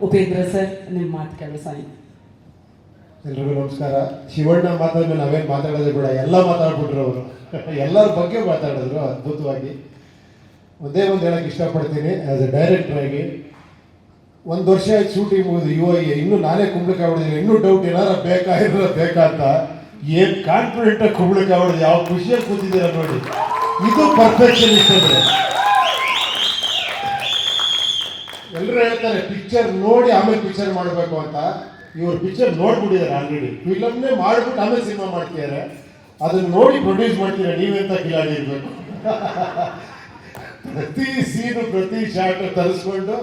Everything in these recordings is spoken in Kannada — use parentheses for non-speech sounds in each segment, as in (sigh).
ಉಪೇಂದ್ರ ಸರ್, ನಿಮ್ಮ ಮಾತು ಕೇಳಿ ಸಾಯಿ. ಎಲ್ರಿಗೂ ನಮಸ್ಕಾರ. ಶಿವಣ್ಣ ಮಾತಾದ್ಮೇಲೆ ನಾವೇನು ಮಾತಾಡೋದೇ ಬೇಡ, ಎಲ್ಲ ಮಾತಾಡ್ಬಿಟ್ರು ಅವರು. (laughs) ಎಲ್ಲರ ಬಗ್ಗೆ ಮಾತಾಡಿದ್ರು ಅದ್ಭುತವಾಗಿ. ಒಂದೇ ಒಂದು ಹೇಳಕ್ಕೆ ಇಷ್ಟಪಡ್ತೀನಿ ಆಸ್ ಎ ಡೈರೆಕ್ಟರ್ ಆಗಿ. ಒಂದು ವರ್ಷ ಆಯ್ತು ಶೂಟಿಂಗ್ ಮುಗಿದು ಯು ಐ ಇನ್ನೂ ನಾನೇ ಕುಂಬಳಕ್ಕೆ ಹೊಡೆದಿಲ್ಲ ಇನ್ನೂ ಡೌಟ್ ಏನಾರ ಬೇಕಾ ಏನಾರ ಬೇಕಾ ಅಂತ ಏನು ಕಾನ್ಫಿಡೆಂಟ್ ಆಗಿ ಕುಂಬಳಕ್ಕೆ ಹೊಡೆದು ಯಾವ ಖುಷಿಯಾಗಿ ಕೂತಿದ್ದೀರ ನೋಡಿ. ಇದು ಪರ್ಫೆಕ್ಷನ್ ಇಷ್ಟಂದ್ರೆ ಎಲ್ಲರೂ ಹೇಳ್ತಾರೆ ಪಿಕ್ಚರ್ ನೋಡಿ ಆಮೇಲೆ ಪಿಕ್ಚರ್ ಮಾಡಬೇಕು ಅಂತ. ಇವರು ಪಿಕ್ಚರ್ ನೋಡ್ಬಿಟ್ಟಿದ್ದಾರೆ ಆಲ್ರೆಡಿ ಫಿಲಮ್ನೇ ಮಾಡಿಬಿಟ್ಟು ಆಮೇಲೆ ಸಿನಿಮಾ ಮಾಡ್ತಿದ್ದಾರೆ. ಅದನ್ನು ನೋಡಿ ಪ್ರೊಡ್ಯೂಸ್ ಮಾಡ್ತೀರಾ ನೀವೆಂತ ಕಿಲಾಡಿ ಇರಬೇಕು? ಪ್ರತಿ ಸೀನು ಪ್ರತಿ ಶಾಟ್ ತರಿಸ್ಕೊಂಡು,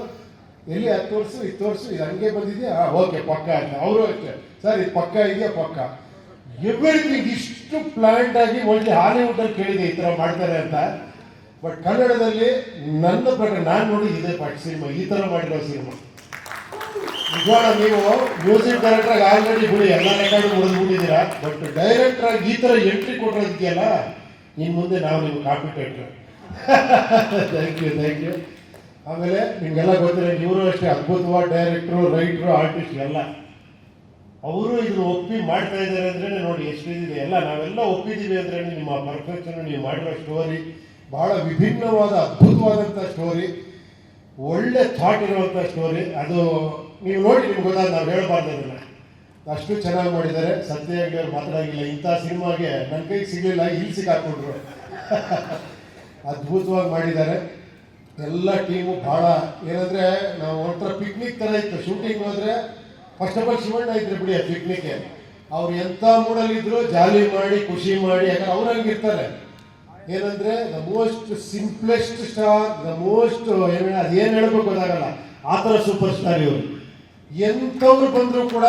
ಎಲ್ಲಿ ಹತ್ತು ವರ್ಷ, ಇತ್ತು ವರ್ಷ, ಇದು ಹಂಗೆ ಬಂದಿದೆಯಾ? ಓಕೆ ಪಕ್ಕ ಅಂತ. ಅವರು ಅಷ್ಟೇ. ಸರ್, ಇದು ಪಕ್ಕ ಇದೆಯಾ? ಪಕ್ಕ. ಎವ್ರಿಥಿಂಗ್ ಇಷ್ಟು ಪ್ಲಾಂಟ್ ಆಗಿ ಒಳ್ಳೆ ಹಾಲಿವುಡ್ ಅಲ್ಲಿ ಕೇಳಿದೆ ಈ ಥರ ಮಾಡ್ತಾರೆ ಅಂತ. ಬಟ್ ಕನ್ನಡದಲ್ಲಿ ನನ್ನ ಪ್ರಕಾರ ನಾನು ನೋಡಿ ಇದೇ ಪಾಠ ಸಿನಿಮಾ ಈ ತರ ಮಾಡಿರೋ ಸಿನಿಮಾ ನಿಜವಾದ ನೀವು ಮ್ಯೂಸಿಕ್ ಡೈರೆಕ್ಟರ್ ಆಗಿ ಆಲ್ರೆಡಿ ಬಿಡಿ, ಎಲ್ಲ ರೆಕಾರ್ಡ್ ಮುಗಿದ್ಬಿಟ್ಟಿದ್ದೀರಾ ಬಟ್ ಡೈರೆಕ್ಟರ್ ಆಗಿ ಈ ತರ ಎಂಟ್ರಿ ಕೊಟ್ಟಿರೋದಕ್ಕೆಲ್ಲ ಇನ್ನು ಮುಂದೆ ನಾವು ನಿಮ್ಗೆ competitor thank you thank you ಆಮೇಲೆ ನಿಮಗೆಲ್ಲ ಗೊತ್ತಿಲ್ಲ, ಇವರು ಅಷ್ಟೇ ಅದ್ಭುತವಾದ ಡೈರೆಕ್ಟ್ರು, ರೈಟ್ರು, ಆರ್ಟಿಸ್ಟ್ ಎಲ್ಲ. ಅವರು ಇದನ್ನ ಒಪ್ಪಿ ಮಾಡ್ತಾ ಇದ್ದಾರೆ ಅಂದ್ರೆ ನೋಡಿ, ಎಷ್ಟು ಇದಿದೆ ಎಲ್ಲ, ನಾವೆಲ್ಲ ಒಪ್ಪಿದ್ದೀವಿ ಅಂದ್ರೆ ನಿಮ್ಮ ಪರ್ಫೆಕ್ಷನ್ ನೀವು ಮಾಡಿರೋ ಸ್ಟೋರಿ ಬಹಳ ವಿಭಿನ್ನವಾದ ಅದ್ಭುತವಾದಂಥ ಸ್ಟೋರಿ ಒಳ್ಳೆ ಥಾಟ್ ಇರುವಂಥ ಸ್ಟೋರಿ ಅದು ನೀವು ನೋಡಿ, ನಿಮ್ಗೆ ಗೊತ್ತಾಗ ನಾವು ಹೇಳ್ಬಾರ್ದು ಅದನ್ನ. ಅಷ್ಟು ಚೆನ್ನಾಗಿ ಮಾಡಿದ್ದಾರೆ. ಸತ್ಯ ಮಾತಾಡೋಂಗಿಲ್ಲ. ಇಂಥ ಸಿನಿಮಾಗೆ ನನ್ನ ಕೈಗೆ ಸಿಗಲಿಲ್ಲ, ಇಲ್ಲಿ ಸಿಕ್ಕಾಕೊಂಡ್ರು (laughs) ಅದ್ಭುತವಾಗಿ ಮಾಡಿದ್ದಾರೆ. ಎಲ್ಲ ಟೀಮು ಭಾಳ ಏನಂದ್ರೆ, ನಾವು ಒಂಥರ ಪಿಕ್ನಿಕ್ ಥರ ಇತ್ತು. ಶೂಟಿಂಗ್ ಹೋದ್ರೆ ಫಸ್ಟ್ ಆಫ್ ಆಲ್ ಶಿವಣ್ಣ ಇದ್ರು ಬಿಡಿ ಪಿಕ್ನಿಕ್ ಅವ್ರು ಎಂಥ ಮೂಡಲ್ಲಿದ್ರು ಜಾಲಿ ಮಾಡಿ, ಖುಷಿ ಮಾಡಿ, ಯಾಕಂದ್ರೆ ಅವ್ರು ಹಂಗಿರ್ತಾರೆ. ಏನಂದ್ರೆ the most simplest star the most ಏನ ಅದೇನು ಹೇಳ್ಬೇಕು ಗೊತ್ತಾಗಲ್ಲ. ಆ ಥರ ಸೂಪರ್ ಸ್ಟಾರ್ ಇವರು. ಎಂಥವ್ರು ಬಂದರೂ ಕೂಡ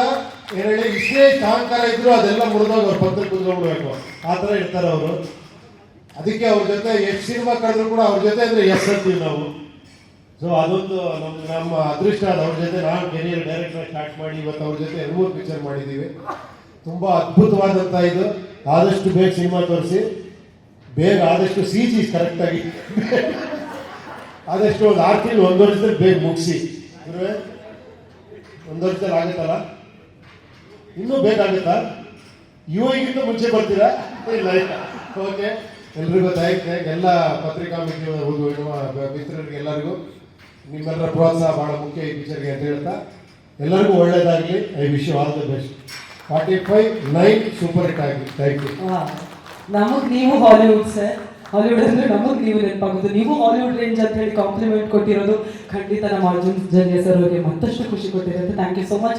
ಏನೇಳಿ ವಿಶೇಷ ಅಹಂಕಾರ ಇದ್ರು ಅದೆಲ್ಲ ಮುರಿದೋಗಿ ಅವ್ರ ಪಕ್ಕದಲ್ಲಿ ಕುತ್ಕೊಂಡ್ಬಿಡ್ಬೇಕು ಆ ಥರ ಇರ್ತಾರೆ ಅವರು. ಅದಕ್ಕೆ ಅವ್ರ ಜೊತೆ ಎಷ್ಟು ಸಿನಿಮಾ ಕಳೆದ್ರು ಕೂಡ ಅವ್ರ ಜೊತೆ ಅಂದ್ರೆ ಎಸ್ ಅಂತೀವಿ ನಾವು. ಸೊ ಅದೊಂದು ನಮ್ಮ ನಮ್ಮ ಅದೃಷ್ಟ ಅದು ಅವ್ರ ಜೊತೆ. ನಾನು ಕೆರಿಯರ್ ಡೈರೆಕ್ಟರ್ ಸ್ಟಾರ್ಟ್ ಮಾಡಿ, ಇವತ್ತು ಅವ್ರ ಜೊತೆ ಮೂರು ಪಿಕ್ಚರ್ ಮಾಡಿದ್ದೀವಿ ತುಂಬ ಅದ್ಭುತವಾದಂಥ ಇದು. ಆದಷ್ಟು ಬೇಗ ಸಿನಿಮಾ ತೋರಿಸಿ. ಬೇಗ ಆದಷ್ಟು ಸಿ ಜಿ ಕರೆಕ್ಟಾಗಿ ಆದಷ್ಟು ಒಂದು ಆರು ತಿಂಗಳು ಒಂದು ವರ್ಷದಲ್ಲಿ ಬೇಗ ಮುಗಿಸಿ. ಅಂದ್ರೆ ಒಂದು ವರ್ಷದಲ್ಲಿ ಆಗುತ್ತಲ್ಲ? ಇನ್ನೂ ಬೇಕಾಗುತ್ತ ಯು ಐಗಿಂತ ಮುಂಚೆ ಬರ್ತೀರಾ? ಇಲ್ಲ ಓಕೆ ಎಲ್ರಿಗೂ ಥ್ಯಾಂಕ್ ಎಲ್ಲ ಪತ್ರಿಕಾ ಮಿತ್ರರು ಮಿತ್ರರಿಗೆ ಎಲ್ಲರಿಗೂ ನಿಮ್ಮೆಲ್ಲರ ಪ್ರೋತ್ಸಾಹ ಬಹಳ ಮುಖ್ಯ ಈ ಪಿಕ್ಚರ್ಗೆ ಅಂತ ಹೇಳ್ತಾ. ಎಲ್ಲರಿಗೂ ಒಳ್ಳೇದಾಗಲಿ. I wish all the best forty five nine super hit ಆಗಲಿ ಥ್ಯಾಂಕ್ ಯು ನಮಗ್ ನೀವು ಹಾಲಿವುಡ್ ಸರ್. ಹಾಲಿವುಡ್ ಅಂದ್ರೆ ನಮಗ್ ನೀವು ನೆನಪಾಗೋದು. ನೀವು ಹಾಲಿವುಡ್ ರೇಂಜ್ ಅಂತ ಹೇಳಿ ಕಾಂಪ್ಲಿಮೆಂಟ್ ಕೊಟ್ಟಿರೋದು ಖಂಡಿತ ನಮ್ಮ ಅರ್ಜುನ್ ಜನ್ಯ ಸರ್ ಅವರಿಗೆ ಮತ್ತಷ್ಟು ಖುಷಿ ಕೊಟ್ಟಿರುತ್ತೆ ಥ್ಯಾಂಕ್ ಯು ಸೋ ಮಚ್